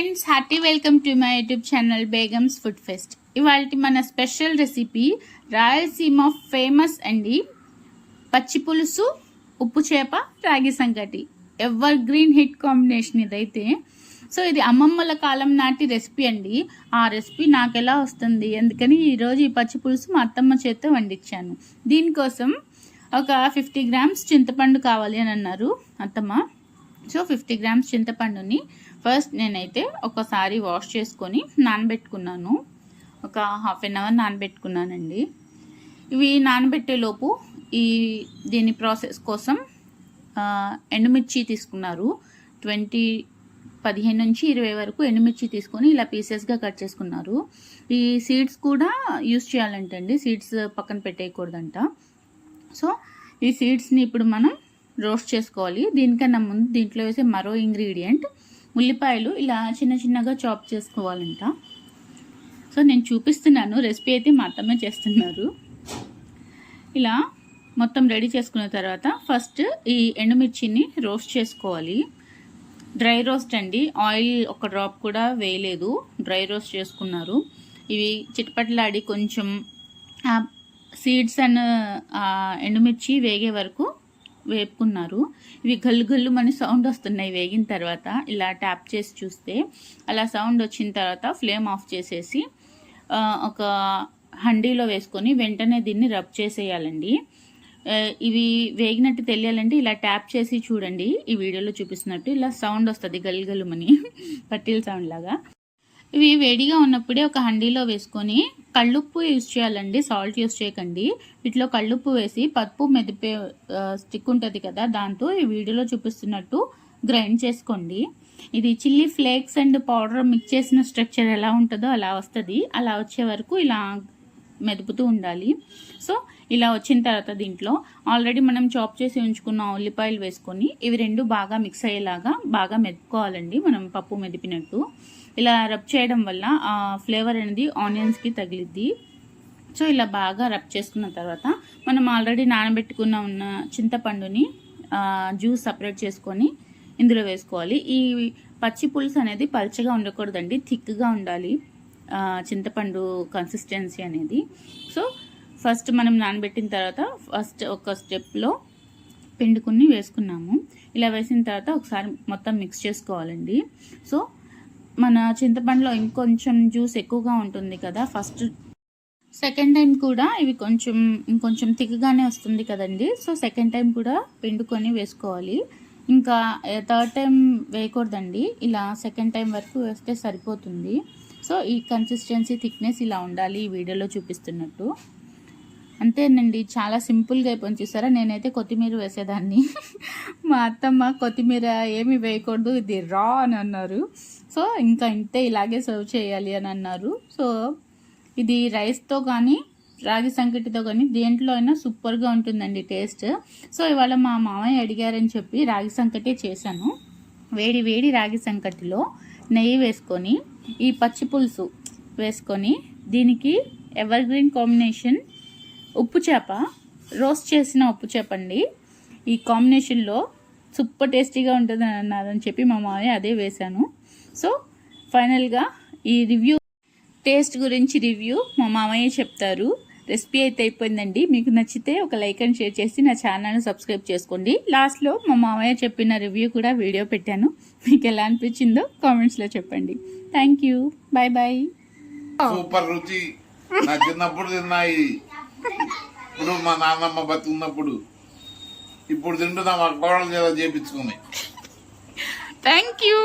Friends happy welcome to my YouTube channel Begums food fest. ఇవాళ మన special recipe Rayalaseema famous అండి పచ్చి పులుసు ఉప్పు చేప రాగి సంగటి. ఎవర్ గ్రీన్ హిట్ కాంబినేషన్ ఇదైతే. సో ఇది అమ్మమ్మల కాలం నాటి రెసిపీ అండి. ఆ రెసిపీ నాకు ఎలా వస్తుంది? అందుకని ఈరోజు ఈ పచ్చి పులుసు మా అత్తమ్మ చేత్తో వండించాను దీనికోసం ఒక ఫిఫ్టీ గ్రామ్స్ చింతపండు కావాలి అని అన్నారు అత్తమ్మ. సో ఫిఫ్టీ గ్రామ్స్ చింతపండుని ఫస్ట్ నేనైతే ఒకసారి వాష్ చేసుకొని నానబెట్టుకున్నాను. ఒక హాఫ్ అన్ అవర్ నానబెట్టుకున్నానండి. ఇవి నానబెట్టేలోపు ఈ దీని ప్రాసెస్ కోసం ఎండుమిర్చి తీసుకున్నారు. ట్వంటీ పదిహేను నుంచి ఇరవై వరకు ఎండుమిర్చి తీసుకొని ఇలా పీసెస్గా కట్ చేసుకున్నారు. ఈ సీడ్స్ కూడా యూస్ చేయాలంటండి. సీడ్స్ పక్కన పెట్టేయకూడదంట. సో ఈ సీడ్స్ని ఇప్పుడు మనం రోస్ట్ చేసుకోవాలి. దీనికన్నా ముందు దీంట్లో వేసే మరో ఇంగ్రీడియంట్ ఉల్లిపాయలు ఇలా చిన్న చిన్నగా చాప్ చేసుకోవాలంట. సో నేను చూపిస్తున్నాను. రెసిపీ అయితే మా అత్తమ్మే చేస్తున్నారు. ఇలా మొత్తం రెడీ చేసుకున్న తర్వాత ఫస్ట్ ఈ ఎండుమిర్చిని రోస్ట్ చేసుకోవాలి. డ్రై రోస్ట్ అండి. ఆయిల్ ఒక డ్రాప్ కూడా వేయలేదు. డ్రై రోస్ట్ చేసుకున్నారు. ఇవి చిటపట్లాడి కొంచెం సీడ్స్ అండ్ ఎండుమిర్చి వేగే వరకు వేపుకున్నారు. ఇవి గల్లు గల్లు మన సౌండ్ వస్తున్నాయి వేగిన తర్వాత ఇలా ట్యాప్ చేసి చూస్తే అలా సౌండ్ వచ్చిన తర్వాత ఫ్లేమ్ ఆఫ్ చేసేసి ఒక హండీలో వేసుకొని వెంటనే దీన్ని రబ్ చేసేయాలండి. ఇవి వేగినట్టు తెలియాలంటే ఇలా ట్యాప్ చేసి చూడండి. ఈ వీడియోలో చూపిస్తున్నట్టు ఇలా సౌండ్ వస్తుంది గల్గలుమని పట్టీల సౌండ్ లాగా. ఇవి వేడిగా ఉన్నప్పుడే ఒక హండీలో వేసుకొని కళ్ళుప్పు యూజ్ చేయాలండి సాల్ట్ యూజ్ చేయకండి. వీటిలో కళ్ళుప్పు వేసి పప్పు మెదిపే స్టిక్ ఉంటుంది కదా దాంతో ఈ వీడియోలో చూపిస్తున్నట్టు గ్రైండ్ చేసుకోండి. ఇది chilli flakes and powder mix చేసిన స్ట్రక్చర్ ఎలా ఉంటుందో అలా వస్తుంది. అలా వచ్చే వరకు ఇలా మెదుపుతూ ఉండాలి. సో ఇలా వచ్చిన తర్వాత దీంట్లో ఆల్రెడీ మనం చాప్ చేసి ఉంచుకున్న ఉల్లిపాయలు వేసుకొని ఇవి రెండు బాగా మిక్స్ అయ్యేలాగా బాగా మెదుపుకోవాలండి. మనం పప్పు మెదిపినట్టు. ఇలా రబ్ చేయడం వల్ల ఆ ఫ్లేవర్ అనేది ఆనియన్స్కి తగిలిద్ది. సో ఇలా బాగా రబ్ చేసుకున్న తర్వాత మనం ఆల్రెడీ నానబెట్టుకున్న ఉన్న చింతపండుని జ్యూస్ సపరేట్ చేసుకొని ఇందులో వేసుకోవాలి. ఈ పచ్చి పులుసు అనేది పల్చగా ఉండకూడదండి. థిక్గా ఉండాలి. చింతపండు కన్సిస్టెన్సీ అనేది. సో ఫస్ట్ మనం నానబెట్టిన తర్వాత ఫస్ట్ ఒక స్టెప్లో పిండుకుని వేసుకున్నాము. ఇలా వేసిన తర్వాత ఒకసారి మొత్తం మిక్స్ చేసుకోవాలండి. సో మన చింతపండులో ఇంకొంచెం జ్యూస్ ఎక్కువగా ఉంటుంది కదా ఫస్ట్ సెకండ్ టైం కూడా ఇవి కొంచెం ఇంకొంచెం తిక్కగానే వస్తుంది కదండి. సో సెకండ్ టైం కూడా పిండుకొని వేసుకోవాలి. ఇంకా థర్డ్ టైం వేయకూడదండి. ఇలా సెకండ్ టైం వరకు వేస్తే సరిపోతుంది. సో ఈ కన్సిస్టెన్సీ థిక్నెస్ ఇలా ఉండాలి ఈ వీడియోలో చూపిస్తున్నట్టు. అంతేనండి చాలా సింపుల్గా అయిపోయింది చూసారా? నేనైతే కొత్తిమీర వేసేదాన్ని. మా అత్తమ్మ కొత్తిమీర ఏమి వేయకూడదు ఇది రా అని అన్నారు. సో ఇంకా ఇంతే ఇలాగే సర్వ్ చేయాలి అని అన్నారు. సో ఇది రైస్తో కానీ రాగి సంకటితో కానీ దేంట్లో అయినా సూపర్గా ఉంటుందండి టేస్ట్ సో ఇవాళ మా మామయ్య అడిగారని చెప్పి రాగి సంకటి చేశాను. వేడి వేడి రాగి సంకటిలో నెయ్యి వేసుకొని ఈ పచ్చి పులుసు వేసుకొని దీనికి ఎవర్ గ్రీన్ కాంబినేషన్ ఉప్పు చేప. రోస్ట్ చేసిన ఉప్పు చేప అండి ఈ కాంబినేషన్లో సూపర్ టేస్టీగా ఉంటుంది అని అన్నారని చెప్పి మా మామయ్య అదే వేశాను. సో ఫైనల్గా ఈ రివ్యూ టేస్ట్ గురించి రివ్యూ మా మామయ్య చెప్తారు. రెసిపీ అయితే అయిపోయిందండి. మీకు నచ్చితే ఒక లైక్ అండ్ షేర్ చేసి నా ఛానల్ని సబ్స్క్రైబ్ చేసుకోండి. లాస్ట్లో మా మామయ్య చెప్పిన రివ్యూ కూడా వీడియో పెట్టాను. మీకు ఎలా అనిపించిందో కామెంట్స్లో చెప్పండి. Thank you. Bye bye. Super రుచి. నా చిన్నప్పుడు తిన్నాయి ఇప్పుడు మా నాన్నమ్మ బతుకున్నప్పుడు. ఇప్పుడు తింటున్నా మా కోడలు చేత చేపించుకుని. Thank you.